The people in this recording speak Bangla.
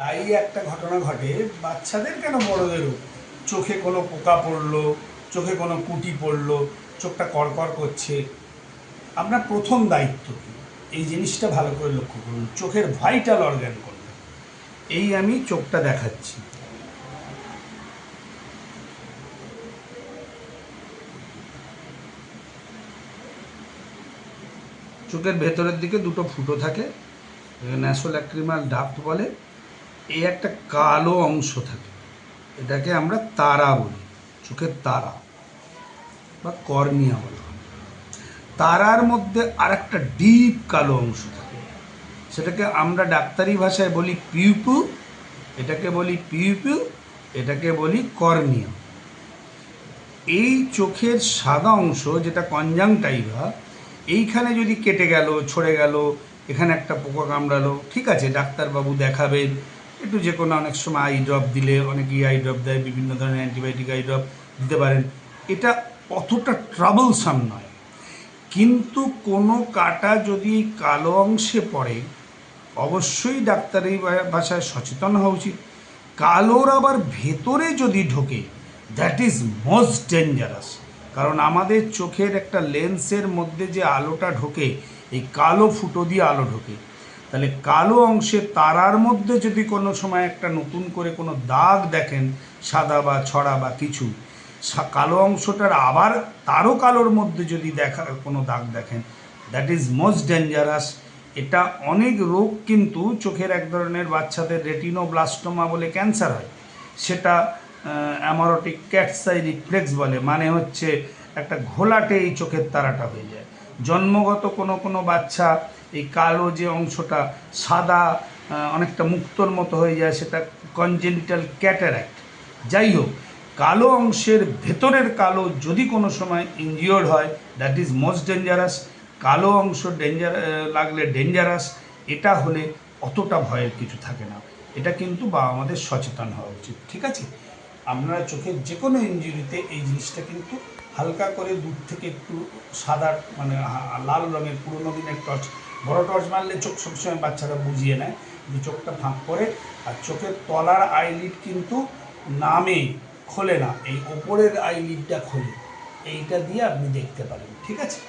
তাই একটা ঘটনা ঘটে, বাচ্চাদের কেন বড়দেরও চোখে কোনো পোকা পড়ল, চোখে কোনো কুটি পড়ল, চোখটা কড়কড় করছে। আপনার প্রথম দায়িত্ব কি? এই জিনিসটা ভালো করে লক্ষ্য করুন, চোখের ভাইটাল অর্গ্যান করবে এই আমি চোখটা দেখাচ্ছি। চোখের ভেতরের দিকে দুটো ফুটো থাকে, ন্যাসোল্যাক্রিমাল ডাক্ট বলে এই একটা কালো অংশ থাকে। এটাকে আমরা তারা বলি, চোখের তারা বা কর্নিয়া বলা তারার মধ্যে আর একটা ডিপ কালো অংশ থাকে। সেটাকে আমরা ডাক্তারি ভাষায় বলি পিউপু, এটাকে বলি পিউপু, এটাকে বলি কর্নিয়া। এই চোখের সাদা অংশ যেটা কনজাংটাইভা এইখানে যদি কেটে গেল, ছড়ে গেল, এখানে একটা পোকা কামড়ালো, ঠিক আছে, ডাক্তারবাবু দেখাবেন একটু যে কোনো অনেক সময় আই ড্রপ দিলে অনেকেই আই ড্রপ দেয়, বিভিন্ন ধরনের অ্যান্টিবায়োটিক আই ড্রপ দিতে পারেন। এটা অতটা ট্রাবলসাম নয়। কিন্তু কোনো কাটা যদি কালো অংশে পড়ে, অবশ্যই ডাক্তারের ভাষায় সচেতন হওয়া উচিত। কালোর আবার ভেতরে যদি ঢোকে দ্যাট ইজ মোস্ট ডেঞ্জারাস কারণ আমাদের চোখের একটা লেন্সের মধ্যে যে আলোটা ঢোকে, এই কালো ফুটো দিয়ে আলো ঢোকে। তাহলে কালো অংশে তারার মধ্যে যদি কোনো সময় একটা নতুন করে কোনো দাগ দেখেন, সাদা বা ছড়া বা কিছু কালো অংশটার আবার তারও কালোর মধ্যে যদি দেখা, কোনো দাগ দেখেন দ্যাট ইজ মোস্ট ডেঞ্জারাস এটা অনেক রোগ কিন্তু চোখের এক ধরনের বাচ্চাদের রেটিনোব্লাস্টোমা বলে ক্যান্সার হয়। সেটা অ্যামারোটিক ক্যাটসাই রিফ্লেক্স বলে মানে হচ্ছে একটা ঘোলাটে এই চোখের তারাটা হয়ে যায়। জন্মগত কোনো কোনো বাচ্চা এই কালো যে অংশটা সাদা অনেকটা মুক্তর মতো হয়ে যায়, সেটা কনজেনিটাল ক্যাটারাক্ট যাই হোক, কালো অংশের ভেতরের কালো যদি কোনো সময় ইনজিওর্ড হয় দ্যাট ইজ মোস্ট ডেঞ্জারাস কালো অংশ ডেঞ্জার লাগলে ডেঞ্জারাস এটা হলে অতটা ভয়ের কিছু থাকে না। এটা কিন্তু বা আমাদের সচেতন হওয়া উচিত, ঠিক আছে? আপনারা চোখের যে কোনো ইঞ্জুরিতে এই জিনিসটা কিন্তু হালকা করে দূর থেকে একটু সাদা মানে লাল রঙের, পুরোনো দিনের টর্চ বড় টর্চ মারলে চোখ সবসময় বাচ্চারা বুঝিয়ে নেয় যে চোখটা ফাঁক করে। আর চোখের তলার আইলিড কিন্তু নামে খোলে না, এই ওপরের আইলিডটা খোলে। এইটা দিয়ে আপনি দেখতে পারেন, ঠিক আছে?